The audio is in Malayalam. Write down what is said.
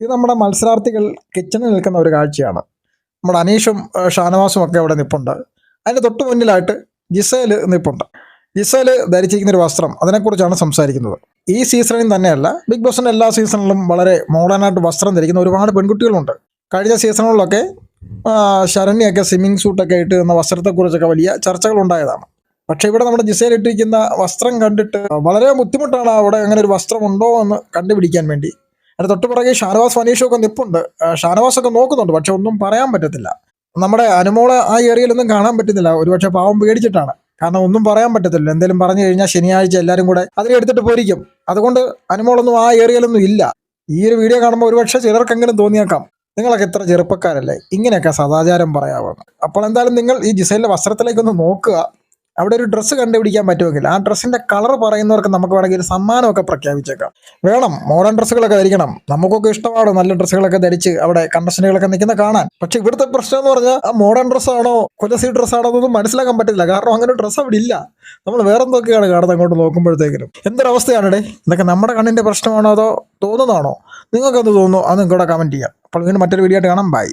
ഇത് നമ്മുടെ മത്സരാർത്ഥികൾ കിച്ചണിൽ നിൽക്കുന്ന ഒരു കാഴ്ചയാണ്. നമ്മുടെ അനീഷും ഷാനവാസും ഒക്കെ അവിടെ നിപ്പുണ്ട്. അതിന്റെ തൊട്ട് മുന്നിലായിട്ട് ജിസേൽ നിപ്പുണ്ട്. ജിസേൽ ധരിച്ചിരിക്കുന്ന ഒരു വസ്ത്രം അതിനെക്കുറിച്ചാണ് സംസാരിക്കുന്നത്. ഈ സീസണിൽ തന്നെയല്ല ബിഗ് ബോസിന്റെ എല്ലാ സീസണിലും വളരെ മോഡേണായിട്ട് വസ്ത്രം ധരിക്കുന്ന ഒരുപാട് പെൺകുട്ടികളുണ്ട്. കഴിഞ്ഞ സീസണുകളിലൊക്കെ ശരണ്യൊക്കെ സ്വിമ്മിങ് സൂട്ടൊക്കെ ഇട്ട് എന്ന വസ്ത്രത്തെക്കുറിച്ചൊക്കെ വലിയ ചർച്ചകൾ ഉണ്ടായതാണ്. പക്ഷേ ഇവിടെ നമ്മുടെ ജിസേൽ ഇട്ടിരിക്കുന്ന വസ്ത്രം കണ്ടിട്ട് വളരെ ബുദ്ധിമുട്ടാണ് അവിടെ അങ്ങനെ ഒരു വസ്ത്രമുണ്ടോ എന്ന് കണ്ടുപിടിക്കാൻ വേണ്ടി. അതിന് തൊട്ട് പുറകെ ഷാനവാസ് അനീഷും ഒക്കെ നിപ്പുണ്ട്. ഷാനവാസ് ഒക്കെ നോക്കുന്നുണ്ട് പക്ഷെ ഒന്നും പറയാൻ പറ്റത്തില്ല. നമ്മുടെ അനുമോളെ ആ ഏരിയയിലൊന്നും കാണാൻ പറ്റുന്നില്ല. ഒരുപക്ഷെ പാവം പേടിച്ചിട്ടാണ്. കാരണം ഒന്നും പറയാൻ പറ്റത്തില്ല. എന്തെങ്കിലും പറഞ്ഞു കഴിഞ്ഞാൽ ശനിയാഴ്ച എല്ലാവരും കൂടെ അതിനെ എടുത്തിട്ട് പോരിക്കും അതുകൊണ്ട് അനുമോളൊന്നും ആ ഏരിയയിലൊന്നും ഇല്ല. ഈ ഒരു വീഡിയോ കാണുമ്പോൾ ഒരുപക്ഷെ ചിലർക്കെങ്കിലും തോന്നിയേക്കാം. നിങ്ങളൊക്കെ എത്ര ചെറുപ്പക്കാരല്ലേ? ഇങ്ങനെയൊക്കെ സദാചാരം പറയാവുന്നത്. അപ്പോൾ എന്തായാലും നിങ്ങൾ ഈ ജിസൈലിന്റെ വസ്ത്രത്തിലേക്കൊന്ന് നോക്കുക. അവിടെ ഒരു ഡ്രസ്സ് കണ്ടുപിടിക്കാൻ പറ്റുമെങ്കിൽ ആ ഡ്രസ്സിന്റെ കളർ പറയുന്നവർക്ക് നമുക്ക് വേണമെങ്കിൽ ഒരു സമ്മാനമൊക്കെ പ്രഖ്യാപിച്ചേക്കാം. വേണം മോഡേൺ ഡ്രസ്സുകളൊക്കെ ധരിക്കണം. നമുക്കൊക്കെ ഇഷ്ടമാണ് നല്ല ഡ്രസ്സുകളൊക്കെ ധരിച്ച് അവിടെ കണ്ടസ്റ്റന്റുകളൊക്കെ നിൽക്കുന്ന കാണാൻ. പക്ഷേ ഇവിടുത്തെ പ്രശ്നം എന്ന് പറഞ്ഞാൽ ആ മോഡേൺ ഡ്രസ്സാണോ കൊലസി ഡ്രസ്സാണോ എന്നൊന്നും മനസ്സിലാക്കാൻ പറ്റില്ല കാരണം അങ്ങനെ ഡ്രസ്സ് അവിടെ ഇല്ല. നമ്മൾ വേറെ എന്തൊക്കെയാണ് കാണുന്നത് അങ്ങോട്ട് നോക്കുമ്പോഴത്തേക്കിനും? എന്തൊരു ഇടേ ഇതൊക്കെ നമ്മുടെ കണ്ണിന്റെ പ്രശ്നമാണോ അതോ തോന്നുന്നതാണോ? നിങ്ങൾക്കത് തോന്നുന്നു അത് നിങ്ങളുടെ കമന്റ് ചെയ്യാം. അപ്പോൾ വീണ്ടും മറ്റൊരു വീഡിയോ ആയിട്ട് കാണാം. ബൈ